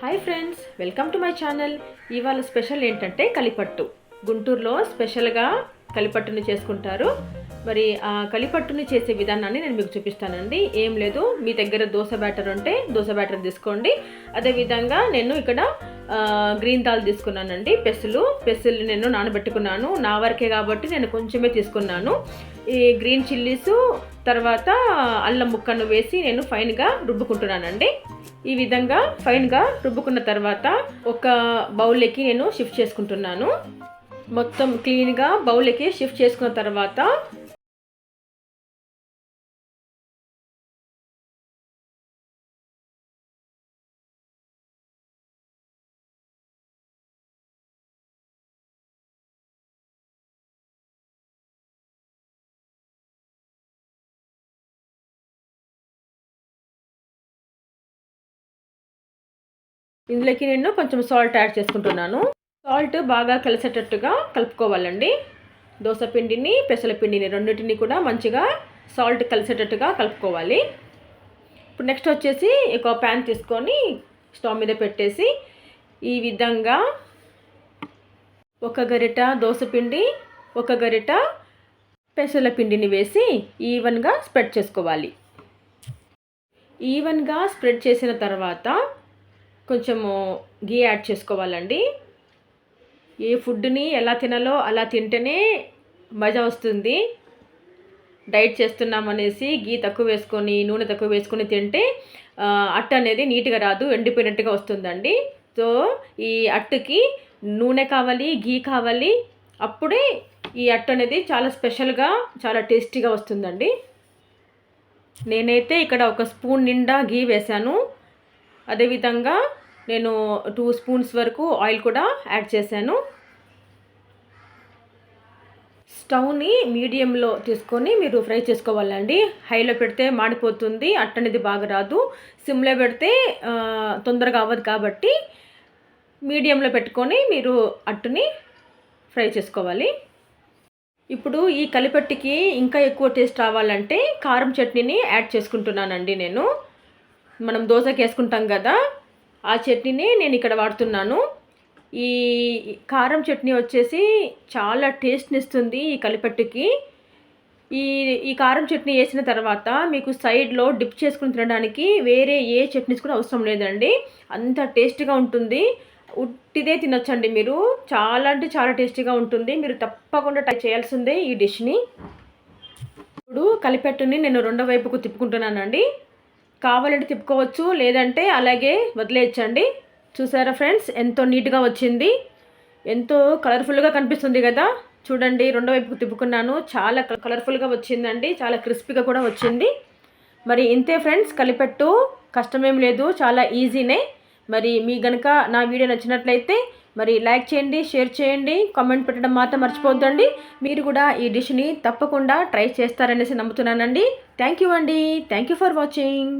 Hi friends welcome to my channel ఇవాళ special ఏంటంటే కలిపట్టు. గుంటూరులో స్పెషల్గా కలిపట్టుని చేసుకుంటారు. మరి ఆ కలిపట్టుని చేసే విధానాన్ని నేను మీకు చూపిస్తానండి. ఏం లేదు మీ దగ్గర దోశ బ్యాటర్ ఉంటే దోశ బ్యాటర్ తీసుకోండి. అదేవిధంగా నేను ఇక్కడ గ్రీన్ దాల్ తీసుకున్నానండి. పెసలు పెసలు నేను నానబెట్టుకున్నాను. నా వరకే కాబట్టి నేను కొంచెమే తీసుకున్నాను. ఈ గ్రీన్ చిల్లీస్ తర్వాత అల్లం ముక్కను వేసి నేను ఫైన్గా రుబ్బుకుంటున్నానండి. ఈ విధంగా ఫైన్గా రుబ్బుకున్న తర్వాత ఒక బౌల్లోకి నేను షిఫ్ట్ చేసుకుంటున్నాను. మొత్తం క్లీన్గా బౌల్లోకి షిఫ్ట్ చేసుకున్న తర్వాత ఇందులోకి నేను కొంచెం సాల్ట్ యాడ్ చేసుకుంటున్నాను. సాల్ట్ బాగా కలిసేటట్టుగా కలుపుకోవాలండి. దోశ పిండిని పెసల పిండిని రెండింటిని కూడా మంచిగా సాల్ట్ కలిసేటట్టుగా కలుపుకోవాలి. ఇప్పుడు నెక్స్ట్ వచ్చేసి ఒక ప్యాన్ తీసుకొని స్టవ్ మీద పెట్టేసి ఈ విధంగా ఒక గరిట దోశపిండి ఒక గరిట పెసల పిండిని వేసి ఈవెన్గా స్ప్రెడ్ చేసుకోవాలి. ఈవెన్గా స్ప్రెడ్ చేసిన తర్వాత కొంచెము గీ యాడ్ చేసుకోవాలండి. ఏ ఫుడ్ని ఎలా తినాలో అలా తింటేనే మజా వస్తుంది. డైట్ చేస్తున్నాం అనేసి గీ తక్కువ వేసుకొని నూనె తక్కువ వేసుకొని తింటే అట్ట అనేది నీట్గా రాదు ఎండిపోయినట్టుగా వస్తుందండి. సో ఈ అట్టుకి నూనె కావాలి గీ కావాలి అప్పుడే ఈ అట్టు అనేది చాలా స్పెషల్గా చాలా టేస్టీగా వస్తుందండి. నేనైతే ఇక్కడ ఒక స్పూన్ నిండా గీ వేశాను. అదేవిధంగా నేను టూ స్పూన్స్ వరకు ఆయిల్ కూడా యాడ్ చేశాను. స్టవ్ని మీడియంలో తీసుకొని మీరు ఫ్రై చేసుకోవాలండి. హైలో పెడితే మాడిపోతుంది అట్టనేది బాగా రాదు. సిమ్లో పెడితే తొందరగా అవ్వదు కాబట్టి మీడియంలో పెట్టుకొని మీరు అట్టుని ఫ్రై చేసుకోవాలి. ఇప్పుడు ఈ కలిపెట్టికి ఇంకా ఎక్కువ టేస్ట్ రావాలంటే కారం చట్నీని యాడ్ చేసుకుంటున్నానండి నేను. మనం దోశకి వేసుకుంటాం కదా ఆ చట్నీని నేను ఇక్కడ వాడుతున్నాను. ఈ కారం చట్నీ వచ్చేసి చాలా టేస్ట్ని ఇస్తుంది ఈ కలిపెట్టుకి. ఈ ఈ కారం చట్నీ వేసిన తర్వాత మీకు సైడ్లో డిప్ చేసుకుని తినడానికి వేరే ఏ చట్నీస్ కూడా అవసరం లేదండి. అంత టేస్టీగా ఉంటుంది. ఉట్టిదే తినొచ్చండి మీరు. చాలా అంటే చాలా టేస్టీగా ఉంటుంది. మీరు తప్పకుండా ట్రై చేయాల్సిందే ఈ డిష్ని. ఇప్పుడు కలిపెట్టుని నేను రెండో వైపుకు తిప్పుకుంటున్నానండి. కావాలంటే తిప్పుకోవచ్చు లేదంటే అలాగే వదిలేయచ్చండి. చూసారా ఫ్రెండ్స్ ఎంతో నీట్గా వచ్చింది. ఎంతో కలర్ఫుల్గా కనిపిస్తుంది కదా. చూడండి రెండో వైపుకు తిప్పుకున్నాను. చాలా కలర్ఫుల్గా వచ్చిందండి. చాలా క్రిస్పీగా కూడా వచ్చింది. మరి ఇంతే ఫ్రెండ్స్ కలిపెట్టు కష్టమేం లేదు. చాలా ఈజీనే. మరి మీ గనక నా వీడియో నచ్చినట్లయితే మరి లైక్ చేయండి షేర్ చేయండి కామెంట్ పెట్టడం మాత్రం మర్చిపోద్దండి మీరు కూడా ఈ డిష్ని తప్పకుండా ట్రై చేస్తారనేసి నమ్ముతున్నానండి. థ్యాంక్ యూ అండి. Thank you for watching.